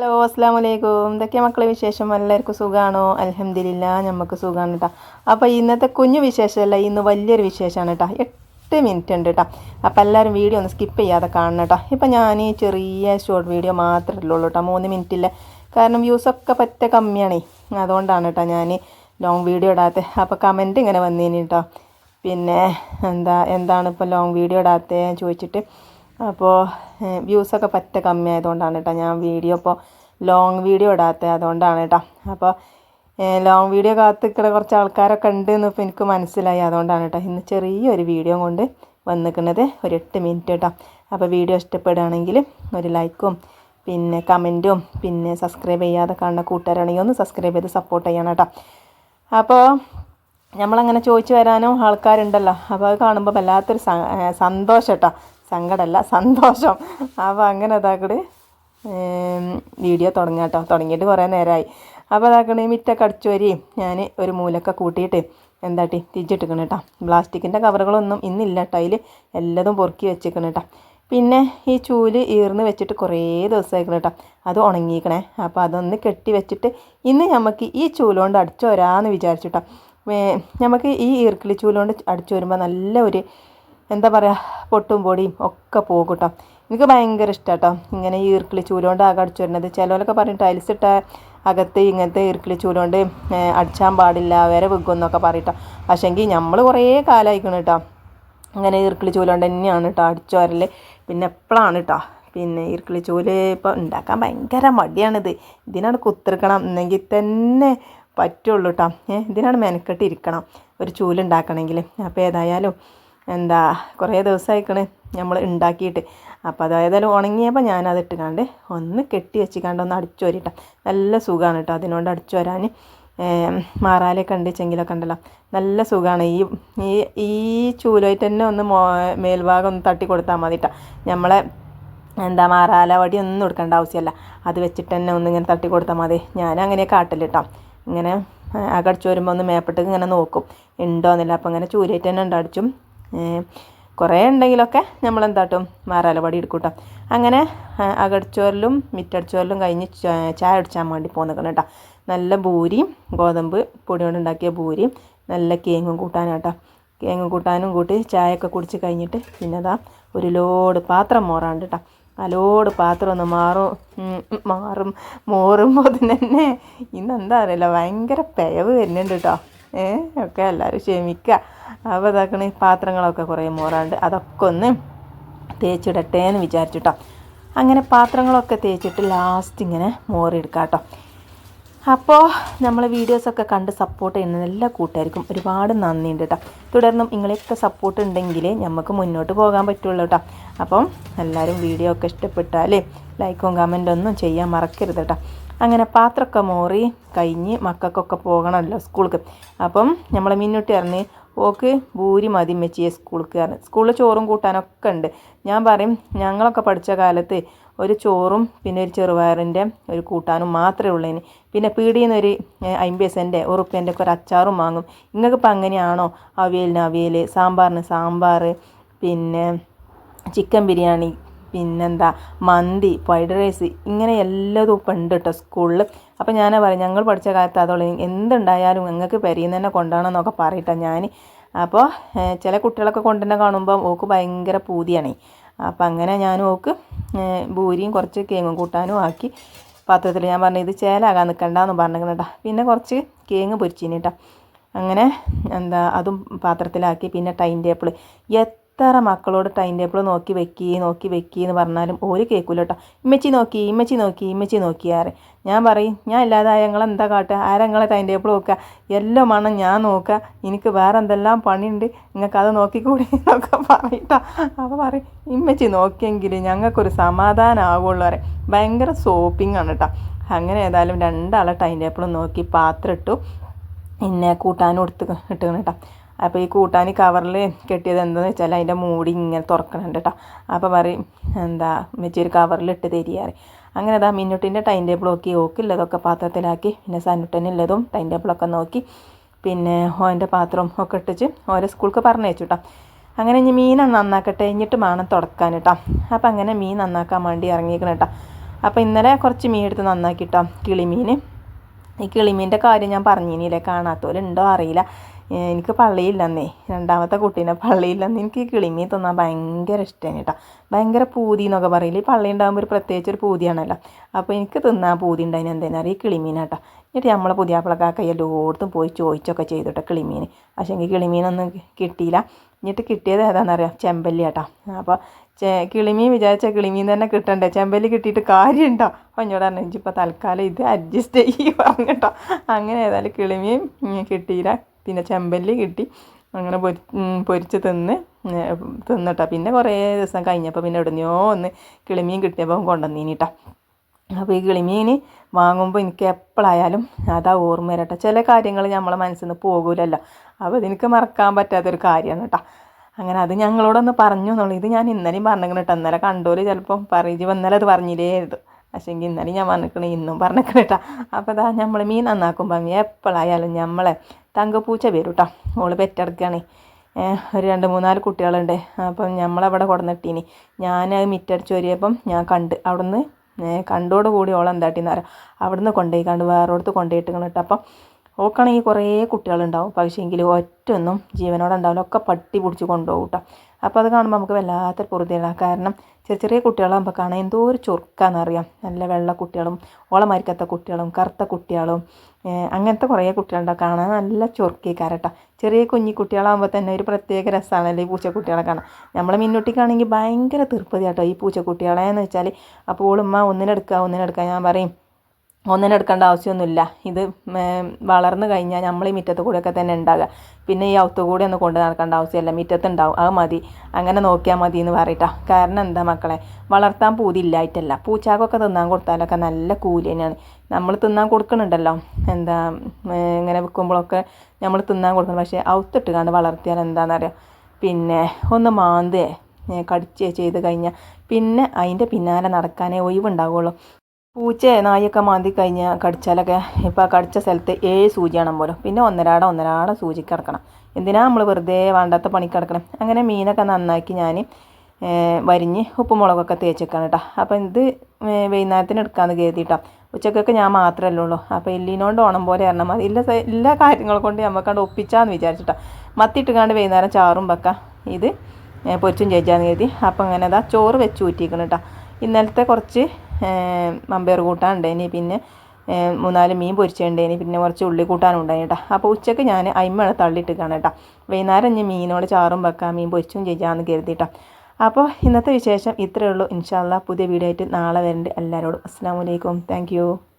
Hello അസ്സാം വലൈക്കും ഇതൊക്കെ മക്കളെ വിശേഷം? എല്ലാവർക്കും സുഖമാണോ അലഹമില്ല നമുക്ക് സുഖമാണ് കേട്ടോ അപ്പോൾ ഇന്നത്തെ കുഞ്ഞു വിശേഷമല്ല ഇന്ന് വലിയൊരു വിശേഷമാണ് കേട്ടോ എട്ട് മിനിറ്റ് ഉണ്ട് കേട്ടോ അപ്പോൾ എല്ലാവരും വീഡിയോ ഒന്ന് സ്കിപ്പ് ചെയ്യാതെ കാണണം കേട്ടോ ഇപ്പം ഞാൻ ഈ ചെറിയ ഷോർട്ട് വീഡിയോ മാത്രമേ ഉള്ളൂ കേട്ടോ മൂന്ന് മിനിറ്റില്ല കാരണം വ്യൂസൊക്കെ പറ്റ കമ്മിയാണേ. അതുകൊണ്ടാണ് കേട്ടോ ഞാൻ ലോങ് വീഡിയോ ഇടാത്തത് അപ്പോൾ കമന്റ് ഇങ്ങനെ വന്നേനി കേട്ടോ പിന്നെ എന്താ എന്താണ് ഇപ്പോൾ ലോങ് വീഡിയോ ഇടാത്തത് ചോദിച്ചിട്ട്. അപ്പോൾ വ്യൂസൊക്കെ പറ്റ കമ്മിയായതുകൊണ്ടാണ് കേട്ടോ ഞാൻ വീഡിയോ ഇപ്പോൾ ലോങ് വീഡിയോ ഇടാത്തത് അതുകൊണ്ടാണ് കേട്ടോ അപ്പോൾ ലോങ് വീഡിയോ കാത്തിക്കുന്ന കുറച്ച് ആൾക്കാരൊക്കെ ഉണ്ട് എന്ന് ഇപ്പോൾ എനിക്ക് മനസ്സിലായി. അതുകൊണ്ടാണ് കേട്ടോ ഇന്ന് ചെറിയൊരു വീഡിയോ കൊണ്ട് വന്നിക്കുന്നത് ഒരു എട്ട് മിനിറ്റ് കേട്ടോ അപ്പോൾ വീഡിയോ ഇഷ്ടപ്പെടുകയാണെങ്കിൽ ഒരു ലൈക്കും പിന്നെ കമന്റും പിന്നെ സബ്സ്ക്രൈബ് ചെയ്യാതെ കാണുന്ന കൂട്ടുകാരാണെങ്കിൽ ഒന്ന് സബ്സ്ക്രൈബ് ചെയ്ത് സപ്പോർട്ട് ചെയ്യണം കേട്ടോ അപ്പോൾ നമ്മളങ്ങനെ ചോദിച്ചു വരാനും ആൾക്കാരുണ്ടല്ലോ. അപ്പോൾ അത് കാണുമ്പോൾ വല്ലാത്തൊരു സന്തോഷം കേട്ടോ സങ്കടമല്ല സന്തോഷം. അപ്പോൾ അങ്ങനെ അതാക്കട് വീഡിയോ തുടങ്ങാം കേട്ടോ തുടങ്ങിയിട്ട് കുറേ നേരമായി അപ്പോൾ അതാക്കണ മിറ്റൊക്കെ അടിച്ചു വരികയും ഞാൻ ഒരു മൂലൊക്കെ കൂട്ടിയിട്ട് എന്താട്ടി തിരിച്ചിട്ടിക്കണം കേട്ടോ പ്ലാസ്റ്റിക്കിന്റെ കവറുകളൊന്നും ഇന്നില്ല കേട്ടോ അതിൽ എല്ലാതും പൊറുക്കി വെച്ചിരിക്കണം കേട്ടോ പിന്നെ ഈ ചൂൽ ഈർന്ന് വെച്ചിട്ട് കുറേ ദിവസമായിരിക്കണം കേട്ടോ അത് ഉണങ്ങിക്കണേ അപ്പോൾ അതൊന്ന് കെട്ടി വെച്ചിട്ട് ഇന്ന് നമുക്ക് ഈ ചൂലുകൊണ്ട് അടിച്ചു വരാമെന്ന് വിചാരിച്ചിട്ടോ നമുക്ക് ഈ ഈർക്കിളി ചൂലുകൊണ്ട് അടിച്ചു വരുമ്പോൾ നല്ല ഒരു എന്താ പറയുക പൊട്ടും പൊടിയും ഒക്കെ പോകും കേട്ടോ. എനിക്ക് ഭയങ്കര ഇഷ്ടം കേട്ടോ ഇങ്ങനെ ഈ ഈർക്കിളി ചൂലുകൊണ്ട് ആകെ അടിച്ചു വരുന്നത്. ചിലവരൊക്കെ പറയും ടൈൽസ് ഇട്ട അകത്ത് ഇങ്ങനത്തെ ഈർക്കിളി ചൂലുകൊണ്ട് അടിച്ചാൻ പാടില്ല വരെ വെക്കുമെന്നൊക്കെ പറയട്ടോ പക്ഷേങ്കിൽ നമ്മൾ കുറേ കാലമായിക്കണം കേട്ടോ ഇങ്ങനെ ഈർക്കിളി ചൂലുകൊണ്ട് തന്നെയാണ് കേട്ടോ അടിച്ചു വരൽ പിന്നെ എപ്പോഴാണ് കേട്ടോ പിന്നെ ഈർക്കിളി ചൂൽ ഇപ്പോൾ ഉണ്ടാക്കാൻ ഭയങ്കര മടിയാണിത്. ഇതിനാണ് കുത്തിരിക്കണം. എന്നെങ്കിൽ തന്നെ പറ്റുള്ളൂ കേട്ടോ ഇതിനാണ് മെനക്കെട്ടിരിക്കണം. ഒരു ചൂൽ ഉണ്ടാക്കണമെങ്കിൽ. അപ്പോൾ ഏതായാലും എന്താ കുറേ ദിവസമായിക്കണ് നമ്മൾ ഉണ്ടാക്കിയിട്ട് അപ്പോൾ അത് ഏതായാലും ഉണങ്ങിയപ്പോൾ ഞാനത് ഇട്ടുകാണ്ട് ഒന്ന് കെട്ടി വെച്ചിക്കാണ്ട് ഒന്ന് അടിച്ചു വരിട്ടാം. നല്ല സുഖമാണ് കേട്ടോ അതിനോട് അടിച്ചു വരാൻ മാറാലൊക്കെ ഉണ്ട് ചെങ്കിലൊക്കെ ഉണ്ടല്ലോ നല്ല സുഖമാണ് ഈ ഈ ഈ ചൂലായിട്ട് തന്നെ ഒന്ന് മോ മേൽഭാഗം ഒന്ന് തട്ടി കൊടുത്താൽ മതി കേട്ടോ നമ്മളെ എന്താ മാറാല വടി ഒന്നും എടുക്കേണ്ട ആവശ്യമല്ല അത് വെച്ചിട്ട് തന്നെ ഒന്ന് ഇങ്ങനെ തട്ടി കൊടുത്താൽ മതി. ഞാൻ അങ്ങനെ കേട്ടോ ഇങ്ങനെ അകടിച്ചു വരുമ്പോൾ ഒന്ന് മേപ്പിട്ട് ഇങ്ങനെ നോക്കും. ഉണ്ടോ എന്നില്ല അപ്പോൾ ഇങ്ങനെ ചൂലായിട്ട് തന്നെ ഉണ്ട് അടിച്ചും കുറേ ഉണ്ടെങ്കിലൊക്കെ നമ്മൾ എന്താട്ടും മാറാല വടി എടുക്കും അങ്ങനെ അകടിച്ചോരലും മിറ്റടിച്ചോരലും കഴിഞ്ഞ് ചായ അടിച്ചാൻ വേണ്ടി പോന്നിക്കണം കേട്ടോ നല്ല ഭൂരിയും ഗോതമ്പ് പൊടി കൊണ്ട് ഉണ്ടാക്കിയ ബൂരിയും നല്ല കേങ്ങും കൂട്ടാനാട്ടോ. കേങ്ങും കൂട്ടാനും കൂട്ടി ചായയൊക്കെ കുടിച്ച് കഴിഞ്ഞിട്ട് പിന്നെ അതാ ഒരു ലോഡ് പാത്രം മോറാണ്ട് കേട്ടോ ആ ലോഡ് പാത്രം ഒന്ന് മാറും മാറും മോറുമ്പോൾ തന്നെ ഇന്ന് എന്താ അറിയില്ല ഭയങ്കര പിഴവ് വരുന്നുണ്ട് കേട്ടോ ഒക്കെ എല്ലാവരും ക്ഷമിക്കുക അപ്പോൾ ഇതാക്കണ പാത്രങ്ങളൊക്കെ കുറേ മോറാണ്ട്. അതൊക്കെ ഒന്ന് തേച്ചിടട്ടെ എന്ന് വിചാരിച്ചിട്ടോ. അങ്ങനെ പാത്രങ്ങളൊക്കെ തേച്ചിട്ട് ലാസ്റ്റ് ഇങ്ങനെ മോറിയെടുക്കാം കേട്ടോ അപ്പോൾ നമ്മൾ വീഡിയോസൊക്കെ കണ്ട് സപ്പോർട്ട് ചെയ്യുന്ന എല്ലാ കൂട്ടുകാർക്കും ഒരുപാട് നന്ദിയുണ്ട് കേട്ടോ തുടർന്നും നിങ്ങളെയൊക്കെ സപ്പോർട്ട് ഉണ്ടെങ്കിൽ നമുക്ക് മുന്നോട്ട് പോകാൻ പറ്റുള്ളൂ കേട്ടോ അപ്പം എല്ലാവരും വീഡിയോ ഒക്കെ ഇഷ്ടപ്പെട്ടാൽ ലൈക്കും കമന്റ് ഒന്നും ചെയ്യാൻ മറക്കരുത് കേട്ടോ അങ്ങനെ പാത്രമൊക്കെ മോറി കഴിഞ്ഞ് മക്കൾക്കൊക്കെ പോകണമല്ലോ സ്കൂൾക്ക്. അപ്പം നമ്മൾ മിന്നുട്ടി ഇറങ്ങി ഓക്ക് ഭൂരി മതി മെച്ചിയെ സ്കൂൾക്ക് കാരണം സ്കൂളിൽ ചോറും കൂട്ടാനൊക്കെ ഉണ്ട്. ഞാൻ പറയും ഞങ്ങളൊക്കെ പഠിച്ച കാലത്ത് ഒരു ചോറും പിന്നെ ഒരു ചെറുപയറിന്റെ ഒരു കൂട്ടാനും മാത്രമേ ഉള്ളതിന് പിന്നെ പീടിയിൽ നിന്ന് ഒരു അമ്പത് സെന്റെ ഉറുപ്പ്യന്റെ ഒക്കെ ഒരു അച്ചാറും വാങ്ങും. നിങ്ങൾക്കിപ്പോൾ അങ്ങനെയാണോ? അവിയലിന് അവിയൽ സാമ്പാറിന് സാമ്പാർ പിന്നെ ചിക്കൻ ബിരിയാണി പിന്നെന്താ മന്തി ഫ്രൈഡ് റൈസ് ഇങ്ങനെ എല്ലാതും ഇപ്പം ഉണ്ട് കേട്ടോ സ്കൂളിൽ അപ്പോൾ ഞാൻ പറയും ഞങ്ങൾ പഠിച്ച കാലത്ത് അതുള്ള എന്തുണ്ടായാലും ഞങ്ങൾക്ക് പെരിയിൽ തന്നെ കൊണ്ടുപോകണം എന്നൊക്കെ പറയട്ടെ ഞാൻ അപ്പോൾ ചില കുട്ടികളൊക്കെ കൊണ്ടുതന്നെ കാണുമ്പോൾ ഓക്ക് ഭയങ്കര പൂതിയാണ്. അപ്പം അങ്ങനെ ഞാൻ ഓക്ക് ഭൂരിയും കുറച്ച് കേങ്ങും കൂട്ടാനും ആക്കി പാത്രത്തിൽ ഞാൻ പറഞ്ഞു ഇത് ചേലാകാൻ നിൽക്കണ്ടെന്ന് പറഞ്ഞിട്ടാ പിന്നെ കുറച്ച് കേങ്ങ് പൊരിച്ചിന് കേട്ടോ അങ്ങനെ എന്താ അതും പാത്രത്തിലാക്കി. പിന്നെ ടൈം ടേബിൾ എത്ര മക്കളോട് ടൈം ടേബിൾ നോക്കി വെക്കി നോക്കി വെക്കി എന്ന് പറഞ്ഞാലും ഒരു കേൾക്കില്ല കേട്ടോ ഇമ്മച്ചി നോക്കി ഇമ്മച്ചി നോക്കി ഇമ്മച്ചി നോക്കിയാറ് ഞാൻ പറയും ഞാൻ ഇല്ലാതെ ഞങ്ങൾ എന്താ കാട്ടുക ആരാ ടൈം ടേബിൾ നോക്കുക എല്ലാം വേണം ഞാൻ നോക്കുക എനിക്ക് വേറെ എന്തെല്ലാം പണിയുണ്ട്? നിങ്ങൾക്ക് അത് നോക്കിക്കൂടി? എന്നൊക്കെ പറയട്ടോ അപ്പോൾ പറയും ഇമ്മച്ചി നോക്കിയെങ്കിൽ ഞങ്ങൾക്കൊരു സമാധാനം ആവുള്ളൂ പറയും. ഭയങ്കര സോപ്പിംഗ് ആണ് കേട്ടോ അങ്ങനെ ഏതായാലും രണ്ടാളെ ടൈം ടേബിൾ നോക്കി പാത്രം ഇട്ടു. പിന്നെ കൂട്ടാനും എടുത്ത് ഇട്ടുകയാണ് കേട്ടോ അപ്പോൾ ഈ കൂട്ടാൻ കവറിൽ കെട്ടിയത് എന്താണെന്ന് വെച്ചാൽ അതിന്റെ മൂടി ഇങ്ങനെ തുറക്കണുണ്ട് കേട്ടോ അപ്പോൾ പറയും എന്താ ഒരു കവറിൽ ഇട്ട് തരികയാണ് അങ്ങനെ അതാ മിന്നുട്ടിന്റെ ടൈം ടേബിൾ നോക്കി ഓക്കില്ലതൊക്കെ പാത്രത്തിലാക്കി പിന്നെ സന്നുട്ടനുള്ളതും ടൈം ടേബിളൊക്കെ നോക്കി പിന്നെ ഓന്റെ പാത്രം ഒക്കെ ഇട്ടിച്ച് ഓരോ സ്കൂൾക്ക് പറഞ്ഞയച്ചു കേട്ടോ അങ്ങനെ ഇനി മീൻ നന്നാക്കട്ടെ എന്നിട്ട് വേണം തുടക്കാൻ കേട്ടോ അപ്പോൾ അങ്ങനെ മീൻ നന്നാക്കാൻ വേണ്ടി ഇറങ്ങിയിരിക്കണം കേട്ടോ അപ്പോൾ ഇന്നലെ കുറച്ച് മീൻ എടുത്ത് നന്നാക്കി കേട്ടോ കിളിമീൻ ഈ കിളിമീന്റെ കാര്യം ഞാൻ പറഞ്ഞിനില്ലേ കാണാത്തവരുണ്ടോ അറിയില്ല. എനിക്ക് പള്ളിയില്ലെന്നേ. രണ്ടാമത്തെ കുട്ടീനെ പള്ളിയില്ലെന്ന് എനിക്ക് കിളിമീൻ തിന്നാൻ ഭയങ്കര ഇഷ്ടമാണ് കേട്ടോ. ഭയങ്കര പൂതി എന്നൊക്കെ പറയില്ല? ഈ പള്ളി ഉണ്ടാകുമ്പോൾ ഒരു പ്രത്യേകിച്ച് ഒരു പൂതിയാണല്ലോ. അപ്പോൾ എനിക്ക് തിന്നാൻ പൂതി ഉണ്ടായിന് എന്തായാലും ഈ കിളിമീനാട്ടോ എന്നിട്ട് നമ്മളെ പുതിയാപ്പിളക്കാക്ക എല്ലായിടത്തും പോയി ചോദിച്ചൊക്കെ ചെയ്തിട്ടോ കിളിമീൻ. പക്ഷേ എനിക്ക് കിളിമീനൊന്നും കിട്ടിയില്ല. എന്നിട്ട് കിട്ടിയത് ഏതാണെന്നറിയാം ചെമ്പല്ലി കേട്ടോ. അപ്പോൾ കിളിമീൻ വിചാരിച്ച കിളിമീൻ തന്നെ കിട്ടണ്ടേ? ചെമ്പല്ലി കിട്ടിയിട്ട് കാര്യമുണ്ടോ? അപ്പോൾ പറഞ്ഞു ഇഞ്ചിപ്പോൾ തൽക്കാലം ഇത് അഡ്ജസ്റ്റ് ചെയ്യും പറഞ്ഞിട്ടോ അങ്ങനെ ഏതായാലും കിളിമീൻ കിട്ടിയില്ല. പിന്നെ ചെമ്പല്ലി കിട്ടി. അങ്ങനെ പൊരി പൊരിച്ച് തിന്ന് തിന്നിട്ടാ. പിന്നെ കുറേ ദിവസം കഴിഞ്ഞപ്പോൾ പിന്നെ എവിടുന്നോ ഒന്ന് കിളിമീൻ കിട്ടിയപ്പം കൊണ്ടുവന്നീനിട്ടാ. അപ്പോൾ ഈ കിളിമീൻ വാങ്ങുമ്പോൾ എനിക്ക് എപ്പോഴായാലും അതാ ഓർമ്മ വരട്ടെ. ചില കാര്യങ്ങൾ നമ്മളെ മനസ്സിൽ നിന്ന് പോകൂലല്ലോ. അപ്പോൾ ഇതെനിക്ക് മറക്കാൻ പറ്റാത്തൊരു കാര്യമാണ് കേട്ടോ അങ്ങനെ അത് ഞങ്ങളോടൊന്ന് പറഞ്ഞു എന്നുള്ളത് ഇത് ഞാൻ ഇന്നലെയും പറഞ്ഞിരിക്കണം കേട്ടോ ഇന്നലെ കണ്ടോൽ ചിലപ്പം പറയുക ഇന്നലെ അത് പറഞ്ഞില്ലേ ഇത്. പക്ഷേങ്കിൽ ഇന്നലെ ഞാൻ പറഞ്ഞിരിക്കണേ ഇന്നും പറഞ്ഞിരിക്കണം കേട്ടോ അപ്പോൾ അതാ നമ്മൾ മീൻ നന്നാക്കുമ്പോൾ എപ്പോഴായാലും നമ്മളെ തങ്കപ്പൂച്ച വരും കേട്ടോ ഓൾ പെറ്റെടുക്കുകയാണ് ഒരു രണ്ട് മൂന്നാൽ കുട്ടികളുണ്ട്. അപ്പം നമ്മളവിടെ കൊടുന്നിട്ടീനി. ഞാൻ മിറ്റടിച്ച് വരിയപ്പം ഞാൻ കണ്ട് അവിടുന്ന് കണ്ടോട് കൂടി ഓൾ എന്താട്ടിന്ന് അറിയാം. അവിടുന്ന് കൊണ്ടുപോയി കണ്ട് വേറോടത്ത് കൊണ്ടുപോയിട്ട് കേട്ടോ അപ്പം ഓക്കാണെങ്കിൽ കുറേ കുട്ടികളുണ്ടാവും. പക്ഷേങ്കിൽ ഒറ്റൊന്നും ജീവനോടെ ഉണ്ടാവില്ല. ഒക്കെ പട്ടി പിടിച്ച് കൊണ്ടുപോകും കേട്ടോ അപ്പോൾ അത് കാണുമ്പോൾ നമുക്ക് വല്ലാത്തൊരു പൊറുതിയാണ്. കാരണം ചെറിയ ചെറിയ കുട്ടികളാകുമ്പോൾ കാണാൻ എന്തോ ഒരു ചൊറുക്കാന്നറിയാം. നല്ല വെള്ള കുട്ടികളും ഓളമരിക്കത്ത കുട്ടികളും കറുത്ത കുട്ടികളും അങ്ങനത്തെ കുറേ കുട്ടികളുണ്ടാവും. കാണാൻ നല്ല ചൊറുക്കേക്കാരട്ടോ. ചെറിയ കുഞ്ഞി കുട്ടികളാകുമ്പോൾ തന്നെ ഒരു പ്രത്യേക രസമാണല്ലോ ഈ പൂച്ചക്കുട്ടികളെ കാണാൻ. നമ്മളെ മിന്നുട്ടിക്കാണെങ്കിൽ ഭയങ്കര തീർപ്പതി കേട്ടോ ഈ പൂച്ചക്കുട്ടികളെ എന്ന് വെച്ചാൽ അപ്പോൾ ഓളുമ്മ ഒന്നിനെടുക്കുക ഒന്നിനെടുക്കുക ഞാൻ പറയും ഒന്നിനും എടുക്കേണ്ട ആവശ്യമൊന്നുമില്ല. ഇത് വളർന്നു കഴിഞ്ഞാൽ നമ്മൾ ഈ മുറ്റത്ത് കൂടെയൊക്കെ തന്നെ ഉണ്ടാകുക. പിന്നെ ഈ ഔത്ത് കൂടെ ഒന്ന് കൊണ്ട് നടക്കേണ്ട ആവശ്യമില്ല. മുറ്റത്തുണ്ടാവും. അത് മതി. അങ്ങനെ നോക്കിയാൽ മതി എന്ന് പറയട്ടാ. കാരണം എന്താ മക്കളെ? വളർത്താൻ പൂതിയില്ലായിട്ടല്ല. പൂച്ചാക്കൊക്കെ തിന്നാൻ കൊടുത്താലൊക്കെ നല്ല കൂലി തന്നെയാണ്. നമ്മൾ തിന്നാൻ കൊടുക്കുന്നുണ്ടല്ലോ. എന്താ ഇങ്ങനെ വിൽക്കുമ്പോഴൊക്കെ നമ്മൾ തിന്നാൻ കൊടുക്കണം. പക്ഷേ ഔത്തിട്ട് കണ്ട് വളർത്തിയാൽ എന്താണെന്നറിയാം? പിന്നെ ഒന്ന് മാന്തേ കടിച്ച് ചെയ്ത് കഴിഞ്ഞാൽ പിന്നെ അതിന്റെ പിന്നാലെ നടക്കാനേ ഒഴിവുണ്ടാവുള്ളൂ പൂച്ച നായൊക്കെ മാന്തി കഴിഞ്ഞ് കടിച്ചാലൊക്കെ ഇപ്പോൾ കടിച്ച സ്ഥലത്ത് ഏഴ് സൂചിയാണ് പോലും. പിന്നെ ഒന്നരാടം ഒന്നരാടം സൂചി കിടക്കണം. എന്തിനാ നമ്മൾ വെറുതെ വേണ്ടാത്ത പണി കിടക്കണം? അങ്ങനെ മീനൊക്കെ നന്നാക്കി ഞാൻ വരിഞ്ഞ് ഉപ്പും മുളകൊക്കെ തേച്ചേക്കാണ് കേട്ടോ അപ്പോൾ ഇത് വൈകുന്നേരത്തിന് എടുക്കാമെന്ന് കരുതിയിട്ടോ ഉച്ചക്കൊക്കെ ഞാൻ മാത്രമല്ലേ ഉള്ളൂ. അപ്പോൾ എല്ലിനോണ്ട് ഓണം പോലെ ഇറങ്ങാൽ മതി. എല്ലാ എല്ലാ കാര്യങ്ങൾ കൊണ്ട് നമുക്കണ്ട് ഒപ്പിച്ചാന്ന് വിചാരിച്ചിട്ടോ. മത്തിയിട്ടുകാണ്ട് വൈകുന്നേരം ചാറും വെക്കാം. ഇത് പൊരിച്ചും ചേച്ചാന്ന് കരുതി. അപ്പോൾ അങ്ങനെ അതാ ചോറ് വെച്ച് ഊറ്റിക്കണം കേട്ടോ ഇന്നലത്തെ കുറച്ച് മമ്പയർ കൂട്ടാനുണ്ടേനി പിന്നെ ഏ, മൂന്നാൽ മീൻ പൊരിച്ചുണ്ടേനി പിന്നെ കുറച്ച് ഉള്ളി കൂട്ടാനും ഉണ്ടായി കേട്ടോ അപ്പോൾ ഉച്ചയ്ക്ക് ഞാൻ അയിമ്മളെ തള്ളിയിട്ടിക്കാണ് കേട്ടോ വൈകുന്നേരം ഞാൻ മീനോട് ചാറും വെക്കാം മീൻ പൊരിച്ചും ചെയ്യാമെന്ന് കരുതിയിട്ടോ അപ്പോൾ ഇന്നത്തെ വിശേഷം ഇത്രയേ ഉള്ളൂ. ഇൻഷാല്ല പുതിയ വീഡിയോ ആയിട്ട് നാളെ വരുന്നുണ്ട് എല്ലാവരോടും അസ്സാം വലൈക്കും താങ്ക്